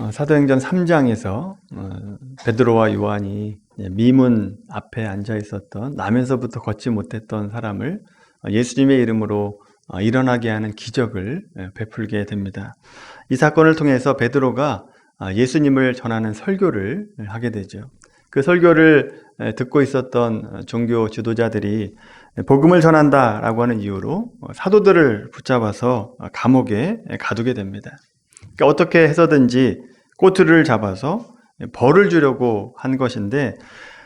어, 사도행전 3장에서 어, 베드로와 요한이 미문 앞에 앉아 있었던 나면서부터 걷지 못했던 사람을 어, 예수님의 이름으로 어, 일어나게 하는 기적을 예, 베풀게 됩니다. 이 사건을 통해서 베드로가 아, 예수님을 전하는 설교를 하게 되죠. 그 설교를 에, 듣고 있었던 어, 종교 지도자들이 복음을 전한다라고 하는 이유로 어, 사도들을 붙잡아서 어, 감옥에 가두게 됩니다. 그러니까 어떻게 해서든지 꼬투리를 잡아서 벌을 주려고 한 것인데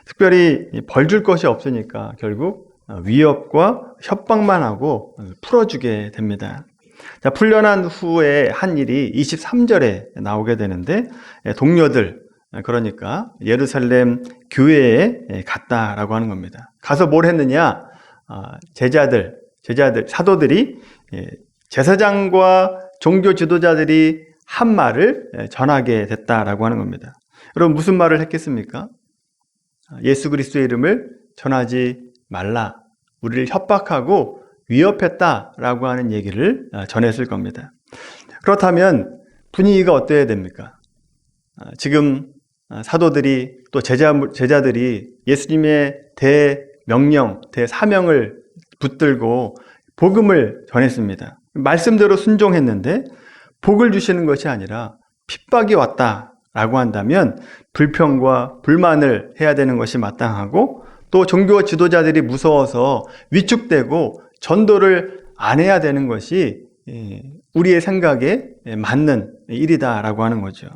특별히 벌 줄 것이 없으니까 결국 위협과 협박만 하고 풀어주게 됩니다. 자, 풀려난 후에 한 일이 23절에 나오게 되는데 동료들 그러니까 예루살렘 교회에 갔다라고 하는 겁니다. 가서 뭘 했느냐? 아, 제자들, 제자들, 사도들이 예, 제사장과 종교 지도자들이 한 말을 예, 전하게 됐다라고 하는 겁니다. 여러분 무슨 말을 했겠습니까? 아, 예수 그리스도의 이름을 전하지 말라. 우리를 협박하고 위협했다라고 하는 얘기를 아, 전했을 겁니다. 그렇다면 분위기가 어때야 됩니까? 아, 지금 사도들이 또 제자, 제자들이 예수님의 대명령, 대사명을 붙들고 복음을 전했습니다. 말씀대로 순종했는데 복을 주시는 것이 아니라 핍박이 왔다라고 한다면 불평과 불만을 해야 되는 것이 마땅하고 또 종교 지도자들이 무서워서 위축되고 전도를 안 해야 되는 것이 예, 우리의 생각에 맞는 일이다라고 하는 거죠.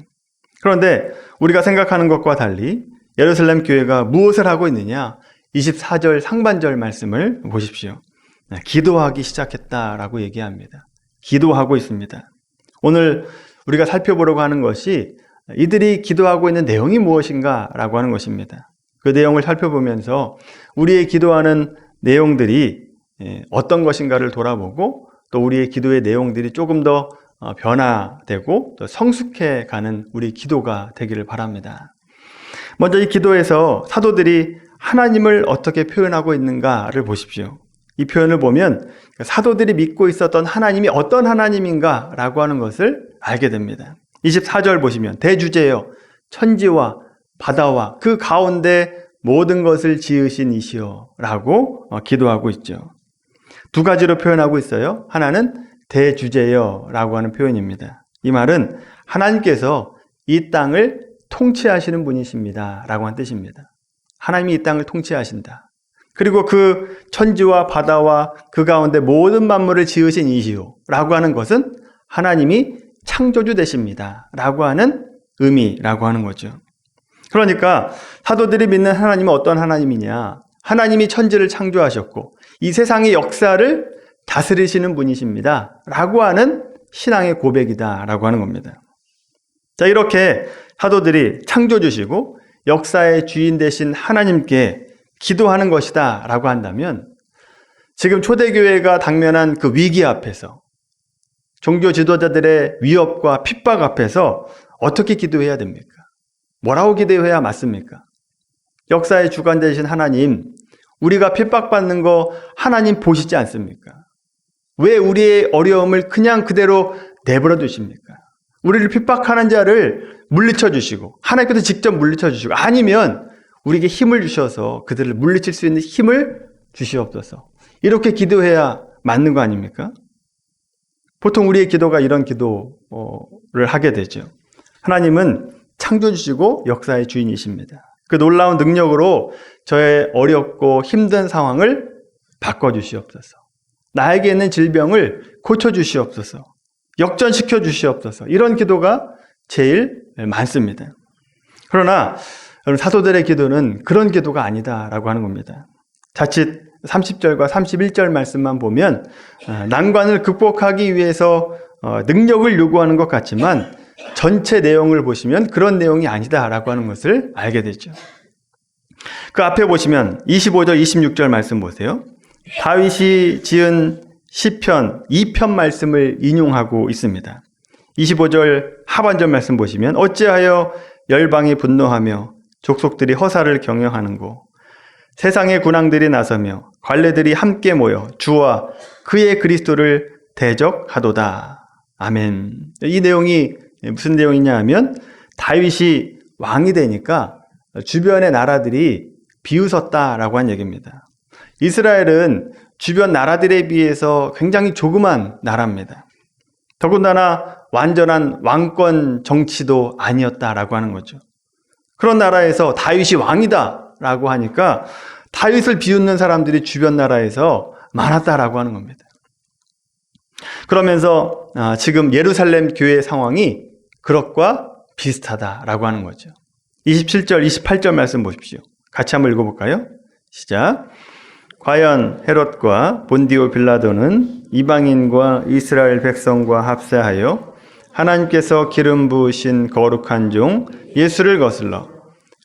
그런데 우리가 생각하는 것과 달리 예루살렘 교회가 무엇을 하고 있느냐? 24절 상반절 말씀을 보십시오. 네, 기도하기 시작했다라고 얘기합니다. 기도하고 있습니다. 오늘 우리가 살펴보려고 하는 것이 이들이 기도하고 있는 내용이 무엇인가 라고 하는 것입니다. 그 내용을 살펴보면서 우리의 기도하는 내용들이 예, 어떤 것인가를 돌아보고 또 우리의 기도의 내용들이 조금 더 어, 변화되고 또 성숙해 가는 우리 기도가 되기를 바랍니다. 먼저 이 기도에서 사도들이 하나님을 어떻게 표현하고 있는가를 보십시오. 이 표현을 보면 사도들이 믿고 있었던 하나님이 어떤 하나님인가라고 하는 것을 알게 됩니다. 24절 보시면 대주제여 천지와 바다와 그 가운데 모든 것을 지으신 이시여 라고 어, 기도하고 있죠. 두 가지로 표현하고 있어요. 하나는 대주제여 라고 하는 표현입니다. 이 말은 하나님께서 이 땅을 통치하시는 분이십니다. 라고 하는 뜻입니다. 하나님이 이 땅을 통치하신다. 그리고 그 천지와 바다와 그 가운데 모든 만물을 지으신 이시오. 라고 하는 것은 하나님이 창조주 되십니다. 라고 하는 의미라고 하는 거죠. 그러니까 사도들이 믿는 하나님은 어떤 하나님이냐? 하나님이 천지를 창조하셨고 이 세상의 역사를 다스리시는 분이십니다. 라고 하는 신앙의 고백이다. 라고 하는 겁니다. 자, 이렇게 사도들이 창조주시고 역사의 주인 되신 하나님께 기도하는 것이다 라고 한다면 지금 초대교회가 당면한 그 위기 앞에서 종교 지도자들의 위협과 핍박 앞에서 어떻게 기도해야 됩니까? 뭐라고 기도해야 맞습니까? 역사의 주관 되신 하나님, 우리가 핍박받는 거 하나님 보시지 않습니까? 왜 우리의 어려움을 그냥 그대로 내버려 두십니까? 우리를 핍박하는 자를 물리쳐 주시고, 하나님께서 직접 물리쳐 주시고, 아니면 우리에게 힘을 주셔서 그들을 물리칠 수 있는 힘을 주시옵소서. 이렇게 기도해야 맞는 거 아닙니까? 보통 우리의 기도가 이런 기도를 하게 되죠. 하나님은 창조주시고 역사의 주인이십니다. 그 놀라운 능력으로 저의 어렵고 힘든 상황을 바꿔주시옵소서. 나에게 있는 질병을 고쳐주시옵소서. 역전시켜 주시옵소서. 이런 기도가 제일 많습니다. 그러나 여러분 사도들의 기도는 그런 기도가 아니다라고 하는 겁니다. 자칫 30절과 31절 말씀만 보면 어, 난관을 극복하기 위해서 어, 능력을 요구하는 것 같지만 전체 내용을 보시면 그런 내용이 아니다라고 하는 것을 알게 되죠. 그 앞에 보시면 25절, 26절 말씀 보세요. 다윗이 지은 시편 2편 말씀을 인용하고 있습니다. 25절 하반절 말씀 보시면 어찌하여 열방이 분노하며 족속들이 허사를 경영하는고 세상의 군왕들이 나서며 관례들이 함께 모여 주와 그의 그리스도를 대적하도다. 아멘. 이 내용이 무슨 내용이냐 하면 다윗이 왕이 되니까 주변의 나라들이 비웃었다라고 한 얘기입니다. 이스라엘은 주변 나라들에 비해서 굉장히 조그만 나라입니다. 더군다나 완전한 왕권 정치도 아니었다라고 하는 거죠. 그런 나라에서 다윗이 왕이다 라고 하니까 다윗을 비웃는 사람들이 주변 나라에서 많았다라고 하는 겁니다. 그러면서 아, 지금 예루살렘 교회 상황이 그것과 비슷하다라고 하는 거죠. 27절, 28절 말씀 보십시오. 같이 한번 읽어볼까요? 시작. 과연 헤롯과 본디오 빌라도는 이방인과 이스라엘 백성과 합세하여 하나님께서 기름 부으신 거룩한 종 예수를 거슬러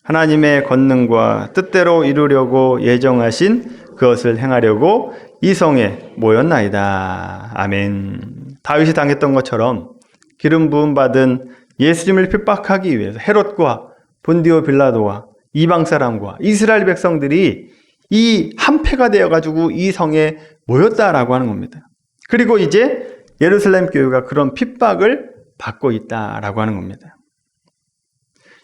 하나님의 권능과 뜻대로 이루려고 예정하신 그것을 행하려고 이 성에 모였나이다. 아멘. 다윗이 당했던 것처럼 기름 부음 받은 예수님을 핍박하기 위해서 헤롯과 본디오 빌라도와 이방 사람과 이스라엘 백성들이 이 한패가 되어 가지고 이 성에 모였다라고 하는 겁니다. 그리고 이제 예루살렘 교회가 그런 핍박을 받고 있다라고 하는 겁니다.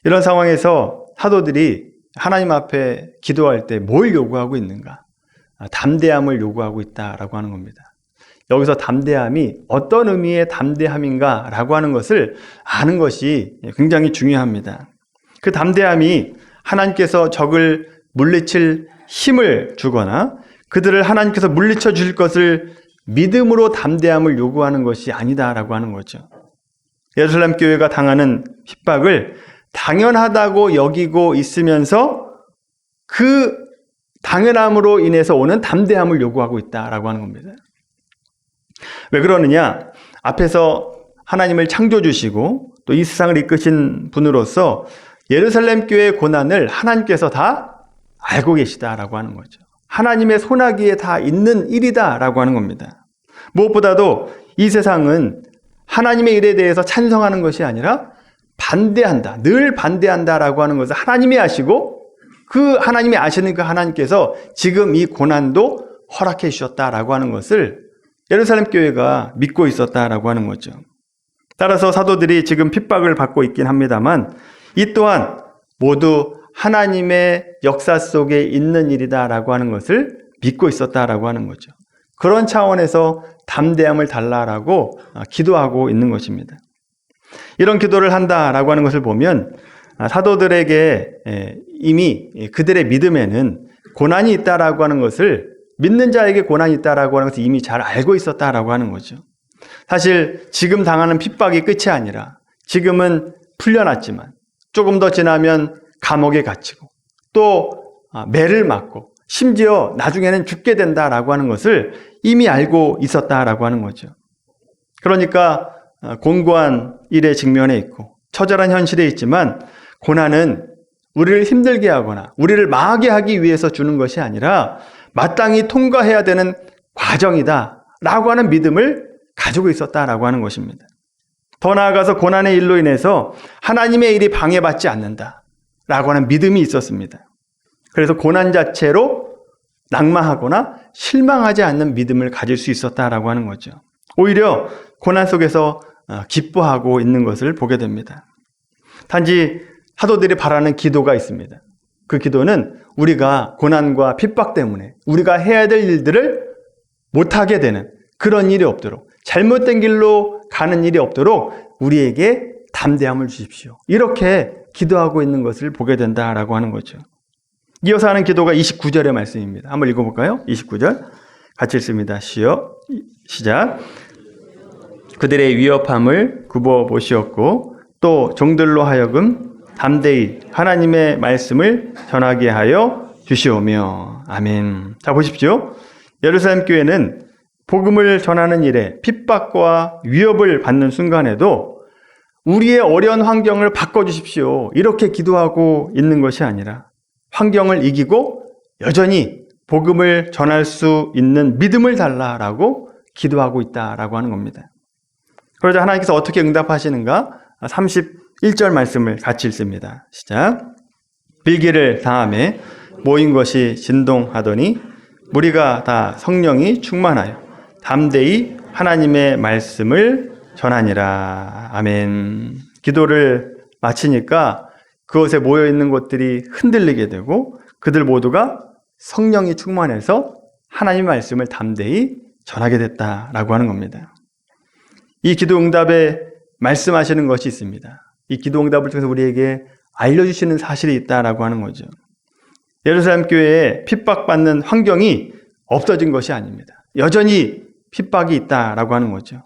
이런 상황에서 사도들이 하나님 앞에 기도할 때 뭘 요구하고 있는가? 아, 담대함을 요구하고 있다라고 하는 겁니다. 여기서 담대함이 어떤 의미의 담대함인가라고 하는 것을 아는 것이 굉장히 중요합니다. 그 담대함이 하나님께서 적을 물리칠 힘을 주거나 그들을 하나님께서 물리쳐 주실 것을 믿음으로 담대함을 요구하는 것이 아니다라고 하는 거죠. 예루살렘 교회가 당하는 핍박을 당연하다고 여기고 있으면서 그 당연함으로 인해서 오는 담대함을 요구하고 있다라고 하는 겁니다. 왜 그러느냐? 앞에서 하나님을 창조 주시고 또 이 세상을 이끄신 분으로서 예루살렘 교회의 고난을 하나님께서 다 알고 계시다라고 하는 거죠. 하나님의 손아귀에 다 있는 일이다라고 하는 겁니다. 무엇보다도 이 세상은 하나님의 일에 대해서 찬성하는 것이 아니라 반대한다. 늘 반대한다라고 하는 것을 하나님이 아시고 그 하나님이 아시는 그 하나님께서 지금 이 고난도 허락해 주셨다라고 하는 것을 예루살렘 교회가 믿고 있었다라고 하는 거죠. 따라서 사도들이 지금 핍박을 받고 있긴 합니다만 이 또한 모두 하나님의 역사 속에 있는 일이다라고 하는 것을 믿고 있었다라고 하는 거죠. 그런 차원에서 담대함을 달라라고 기도하고 있는 것입니다. 이런 기도를 한다라고 하는 것을 보면 사도들에게 이미 그들의 믿음에는 고난이 있다라고 하는 것을 믿는 자에게 고난이 있다라고 하는 것을 이미 잘 알고 있었다라고 하는 거죠. 사실 지금 당하는 핍박이 끝이 아니라 지금은 풀려났지만 조금 더 지나면 감옥에 갇히고 또 매를 맞고 심지어 나중에는 죽게 된다라고 하는 것을 이미 알고 있었다라고 하는 거죠. 그러니까 공고한 일에 직면해 있고 처절한 현실에 있지만 고난은 우리를 힘들게 하거나 우리를 망하게 하기 위해서 주는 것이 아니라 마땅히 통과해야 되는 과정이다 라고 하는 믿음을 가지고 있었다라고 하는 것입니다. 더 나아가서 고난의 일로 인해서 하나님의 일이 방해받지 않는다 라고 하는 믿음이 있었습니다. 그래서 고난 자체로 낙마하거나 실망하지 않는 믿음을 가질 수 있었다라고 하는 거죠. 오히려 고난 속에서 기뻐하고 있는 것을 보게 됩니다. 단지 사도들이 바라는 기도가 있습니다. 그 기도는 우리가 고난과 핍박 때문에 우리가 해야 될 일들을 못하게 되는 그런 일이 없도록 잘못된 길로 가는 일이 없도록 우리에게 담대함을 주십시오. 이렇게 기도하고 있는 것을 보게 된다라고 하는 거죠. 이어서 하는 기도가 29절의 말씀입니다. 한번 읽어볼까요? 29절. 같이 읽습니다. 시여. 시작. 그들의 위협함을 굽어 보시었고 또 종들로 하여금 담대히 하나님의 말씀을 전하게 하여 주시오며 아멘. 자 보십시오. 예루살렘 교회는 복음을 전하는 일에 핍박과 위협을 받는 순간에도 우리의 어려운 환경을 바꿔 주십시오. 이렇게 기도하고 있는 것이 아니라 환경을 이기고 여전히 복음을 전할 수 있는 믿음을 달라라고 기도하고 있다라고 하는 겁니다. 그러자 하나님께서 어떻게 응답하시는가? 31절 말씀을 같이 읽습니다. 시작. 빌기를 다음에 모인 것이 진동하더니 무리가 다 성령이 충만하여 담대히 하나님의 말씀을 전하니라. 아멘. 기도를 마치니까 그곳에 모여 있는 것들이 흔들리게 되고 그들 모두가 성령이 충만해서 하나님 말씀을 담대히 전하게 됐다라고 하는 겁니다. 이 기도 응답에 말씀하시는 것이 있습니다. 이 기도 응답을 통해서 우리에게 알려주시는 사실이 있다라고 하는 거죠. 예루살렘 교회에 핍박받는 환경이 없어진 것이 아닙니다. 여전히 핍박이 있다라고 하는 거죠.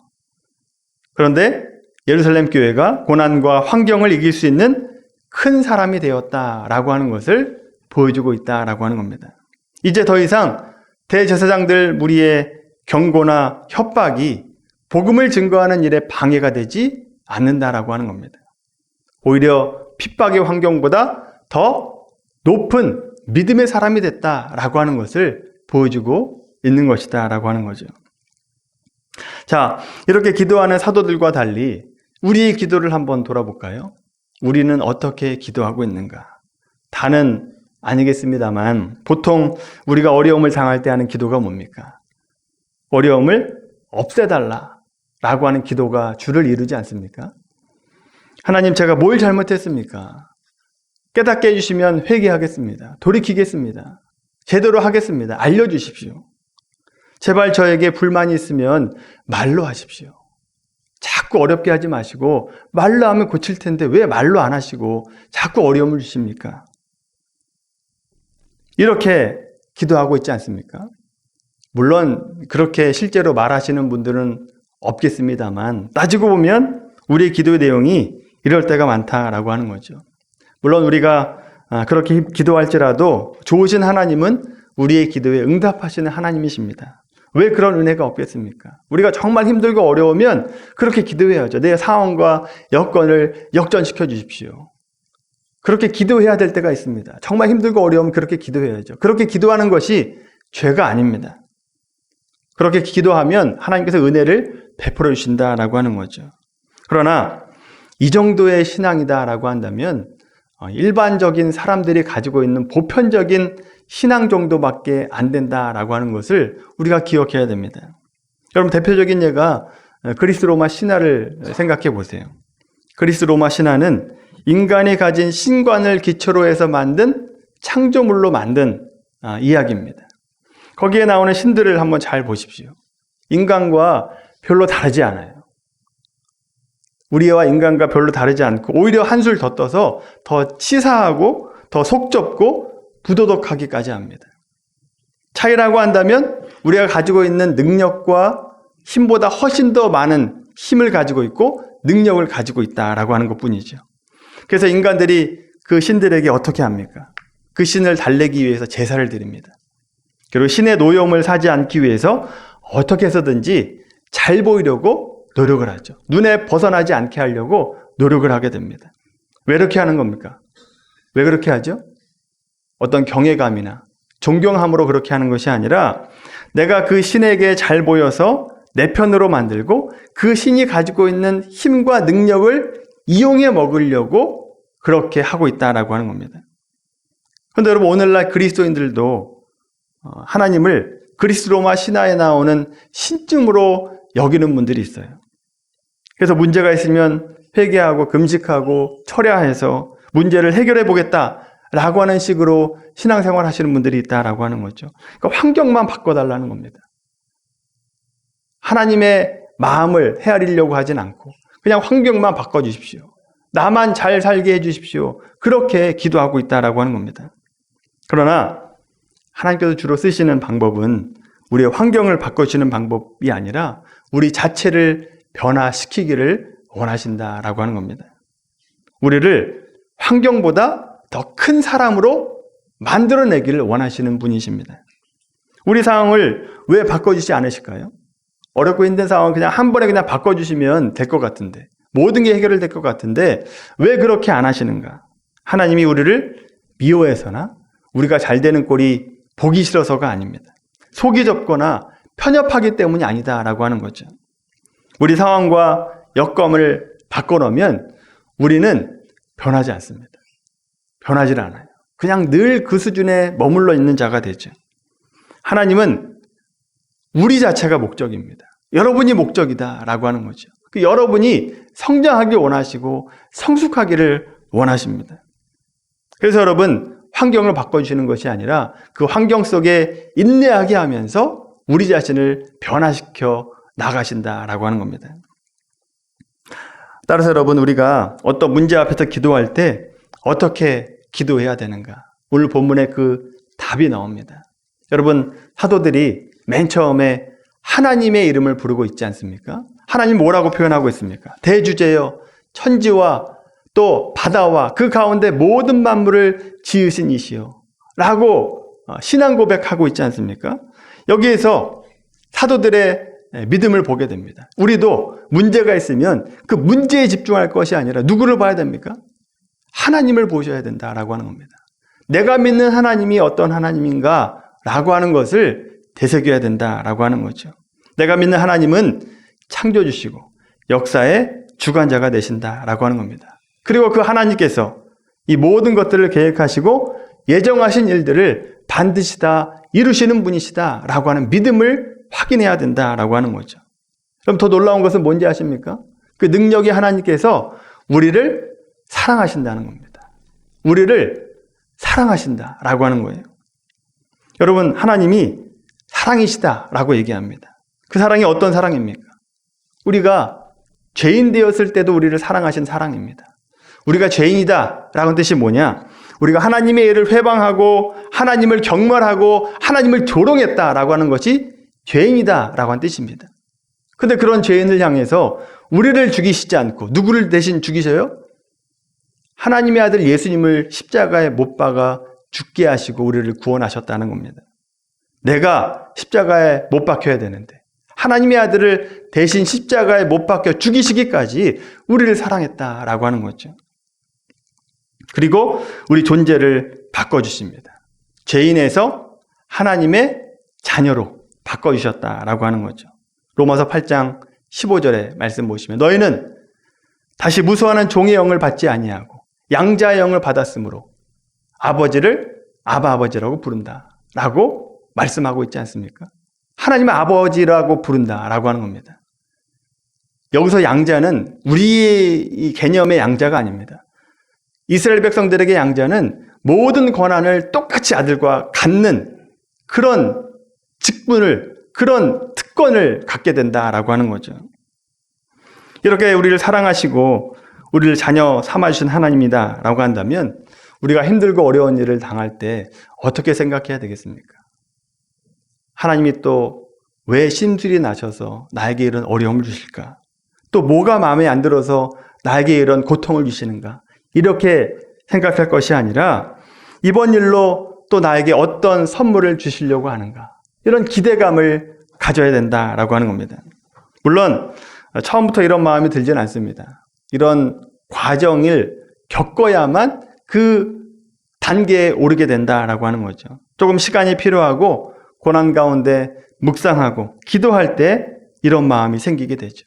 그런데 예루살렘 교회가 고난과 환경을 이길 수 있는 큰 사람이 되었다라고 하는 것을 보여주고 있다라고 하는 겁니다. 이제 더 이상 대제사장들 무리의 경고나 협박이 복음을 증거하는 일에 방해가 되지 않는다라고 하는 겁니다. 오히려 핍박의 환경보다 더 높은 믿음의 사람이 됐다라고 하는 것을 보여주고 있는 것이다라고 하는 거죠. 자, 이렇게 기도하는 사도들과 달리 우리의 기도를 한번 돌아볼까요? 우리는 어떻게 기도하고 있는가? 다는 아니겠습니다만 보통 우리가 어려움을 당할 때 하는 기도가 뭡니까? 어려움을 없애달라 라고 하는 기도가 주를 이루지 않습니까? 하나님 제가 뭘 잘못했습니까? 깨닫게 해주시면 회개하겠습니다. 돌이키겠습니다. 제대로 하겠습니다. 알려주십시오. 제발 저에게 불만이 있으면 말로 하십시오. 자꾸 어렵게 하지 마시고 말로 하면 고칠 텐데 왜 말로 안 하시고 자꾸 어려움을 주십니까? 이렇게 기도하고 있지 않습니까? 물론 그렇게 실제로 말하시는 분들은 없겠습니다만 따지고 보면 우리의 기도의 내용이 이럴 때가 많다라고 하는 거죠. 물론 우리가 아, 그렇게 기도할지라도 좋으신 하나님은 우리의 기도에 응답하시는 하나님이십니다. 왜 그런 은혜가 없겠습니까? 우리가 정말 힘들고 어려우면 그렇게 기도해야죠. 내 상황과 여건을 역전시켜 주십시오. 그렇게 기도해야 될 때가 있습니다. 정말 힘들고 어려우면 그렇게 기도해야죠. 그렇게 기도하는 것이 죄가 아닙니다. 그렇게 기도하면 하나님께서 은혜를 베풀어 주신다라고 하는 거죠. 그러나 이 정도의 신앙이다라고 한다면 어, 일반적인 사람들이 가지고 있는 보편적인 신앙 정도밖에 안 된다라고 하는 것을 우리가 기억해야 됩니다. 여러분 대표적인 예가 그리스 로마 신화를 생각해 보세요. 그리스 로마 신화는 인간이 가진 신관을 기초로 해서 만든 창조물로 만든 아, 이야기입니다. 거기에 나오는 신들을 한번 잘 보십시오. 인간과 별로 다르지 않아요. 우리와 인간과 별로 다르지 않고 오히려 한술 더 떠서 더 치사하고 더 속좁고 부도덕하기까지 합니다. 차이라고 한다면 우리가 가지고 있는 능력과 힘보다 훨씬 더 많은 힘을 가지고 있고 능력을 가지고 있다라고 하는 것 뿐이죠. 그래서 인간들이 그 신들에게 어떻게 합니까? 그 신을 달래기 위해서 제사를 드립니다. 그리고 신의 노여움을 사지 않기 위해서 어떻게 해서든지 잘 보이려고 노력을 하죠. 눈에 벗어나지 않게 하려고 노력을 하게 됩니다. 왜 이렇게 하는 겁니까? 왜 그렇게 하죠? 어떤 경외감이나 존경함으로 그렇게 하는 것이 아니라 내가 그 신에게 잘 보여서 내 편으로 만들고 그 신이 가지고 있는 힘과 능력을 이용해 먹으려고 그렇게 하고 있다라고 하는 겁니다. 그런데 여러분 오늘날 그리스도인들도 어, 하나님을 그리스 로마 신화에 나오는 신쯤으로 여기는 분들이 있어요. 그래서 문제가 있으면 회개하고 금식하고 철야해서 문제를 해결해 보겠다라고 하는 식으로 신앙생활 하시는 분들이 있다라고 하는 거죠. 그러니까 환경만 바꿔달라는 겁니다. 하나님의 마음을 헤아리려고 하진 않고 그냥 환경만 바꿔주십시오. 나만 잘 살게 해주십시오. 그렇게 기도하고 있다라고 하는 겁니다. 그러나 하나님께서 주로 쓰시는 방법은 우리의 환경을 바꿔주시는 방법이 아니라 우리 자체를 변화시키기를 원하신다라고 하는 겁니다. 우리를 환경보다 더 큰 사람으로 만들어내기를 원하시는 분이십니다. 우리 상황을 왜 바꿔주지 않으실까요? 어렵고 힘든 상황 그냥 한 번에 그냥 바꿔주시면 될 것 같은데 모든 게 해결될 것 같은데 왜 그렇게 안 하시는가? 하나님이 우리를 미워해서나 우리가 잘 되는 꼴이 보기 싫어서가 아닙니다. 속이 좁거나 편협하기 때문이 아니다라고 하는 거죠. 우리 상황과 여건을 바꿔놓으면 우리는 변하지 않습니다. 변하지 않아요. 그냥 늘 그 수준에 머물러 있는 자가 되죠. 하나님은 우리 자체가 목적입니다. 여러분이 목적이다라고 하는 거죠. 그 여러분이 성장하기 원하시고 성숙하기를 원하십니다. 그래서 여러분 환경을 바꿔주시는 것이 아니라 그 환경 속에 인내하게 하면서 우리 자신을 변화시켜 나가신다라고 하는 겁니다. 따라서 여러분 우리가 어떤 문제 앞에서 기도할 때 어떻게 기도해야 되는가? 오늘 본문에 그 답이 나옵니다. 여러분 사도들이 맨 처음에 하나님의 이름을 부르고 있지 않습니까? 하나님 뭐라고 표현하고 있습니까? 대주제여 천지와 또 바다와 그 가운데 모든 만물을 지으신 이시여 라고 어, 신앙 고백하고 있지 않습니까? 여기에서 사도들의 믿음을 보게 됩니다. 우리도 문제가 있으면 그 문제에 집중할 것이 아니라 누구를 봐야 됩니까? 하나님을 보셔야 된다라고 하는 겁니다. 내가 믿는 하나님이 어떤 하나님인가 라고 하는 것을 되새겨야 된다라고 하는 거죠. 내가 믿는 하나님은 창조주시고 역사의 주관자가 되신다라고 하는 겁니다. 그리고 그 하나님께서 이 모든 것들을 계획하시고 예정하신 일들을 반드시 다 이루시는 분이시다라고 하는 믿음을 확인해야 된다라고 하는 거죠. 그럼 더 놀라운 것은 뭔지 아십니까? 그 능력이 하나님께서 우리를 사랑하신다는 겁니다. 우리를 사랑하신다라고 하는 거예요. 여러분, 하나님이 사랑이시다라고 얘기합니다. 그 사랑이 어떤 사랑입니까? 우리가 죄인 되었을 때도 우리를 사랑하신 사랑입니다. 우리가 죄인이다라는 뜻이 뭐냐? 우리가 하나님의 일을 회방하고 하나님을 경멸하고 하나님을 조롱했다라고 하는 것이 죄인이다 라고 하는 뜻입니다. 근데 그런 죄인을 향해서 우리를 죽이시지 않고 누구를 대신 죽이셔요? 하나님의 아들 예수님을 십자가에 못 박아 죽게 하시고 우리를 구원하셨다는 겁니다. 내가 십자가에 못 박혀야 되는데 하나님의 아들을 대신 십자가에 못 박혀 죽이시기까지 우리를 사랑했다라고 하는 거죠. 그리고 우리 존재를 바꿔주십니다. 죄인에서 하나님의 자녀로 바꿔주셨다라고 하는 거죠. 로마서 8장 15절의 말씀 보시면 너희는 다시 무수하는 종의 영을 받지 아니하고 양자의 영을 받았으므로 아버지를 아바 아버지라고 부른다라고 말씀하고 있지 않습니까? 하나님의 아버지라고 부른다라고 하는 겁니다. 여기서 양자는 우리의 개념의 양자가 아닙니다. 이스라엘 백성들에게 양자는 모든 권한을 똑같이 아들과 갖는 그런 직분을, 그런 특권을 갖게 된다라고 하는 거죠. 이렇게 우리를 사랑하시고 우리를 자녀 삼아 주신 하나님이다라고 한다면 우리가 힘들고 어려운 일을 당할 때 어떻게 생각해야 되겠습니까? 하나님이 또 왜 심술이 나셔서 나에게 이런 어려움을 주실까? 또 뭐가 마음에 안 들어서 나에게 이런 고통을 주시는가? 이렇게 생각할 것이 아니라 이번 일로 또 나에게 어떤 선물을 주시려고 하는가? 이런 기대감을 가져야 된다라고 하는 겁니다. 물론 처음부터 이런 마음이 들지는 않습니다. 이런 과정을 겪어야만 그 단계에 오르게 된다라고 하는 거죠. 조금 시간이 필요하고 고난 가운데 묵상하고 기도할 때 이런 마음이 생기게 되죠.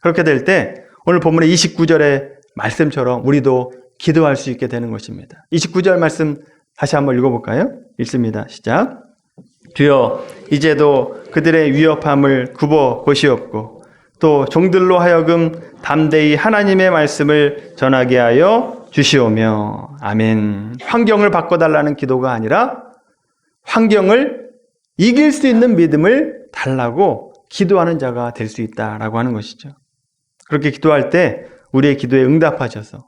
그렇게 될 때 오늘 본문의 29절의 말씀처럼 우리도 기도할 수 있게 되는 것입니다. 29절 말씀 다시 한번 읽어볼까요? 읽습니다. 시작. 주여 이제도 그들의 위협함을 굽어 보시옵고 또 종들로 하여금 담대히 하나님의 말씀을 전하게 하여 주시오며 아멘. 환경을 바꿔달라는 기도가 아니라 환경을 이길 수 있는 믿음을 달라고 기도하는 자가 될 수 있다라고 하는 것이죠. 그렇게 기도할 때 우리의 기도에 응답하셔서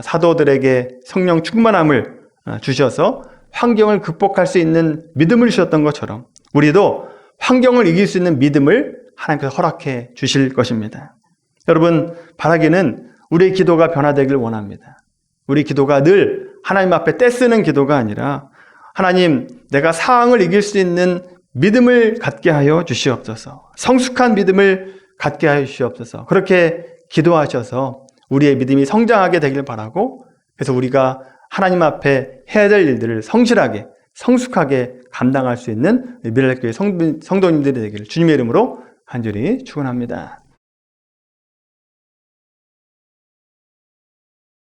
사도들에게 성령 충만함을 주셔서 환경을 극복할 수 있는 믿음을 주셨던 것처럼 우리도 환경을 이길 수 있는 믿음을 하나님께서 허락해 주실 것입니다. 여러분, 바라기는 우리의 기도가 변화되길 원합니다. 우리 기도가 늘 하나님 앞에 떼쓰는 기도가 아니라 하나님, 내가 상황을 이길 수 있는 믿음을 갖게 하여 주시옵소서. 성숙한 믿음을 갖게 하여 주시옵소서. 그렇게 기도하셔서 우리의 믿음이 성장하게 되길 바라고 그래서 우리가 하나님 앞에 해야 될 일들을 성실하게 성숙하게 감당할 수 있는 미랄교회 성도님들이 되기를 주님의 이름으로 간절히 축원합니다.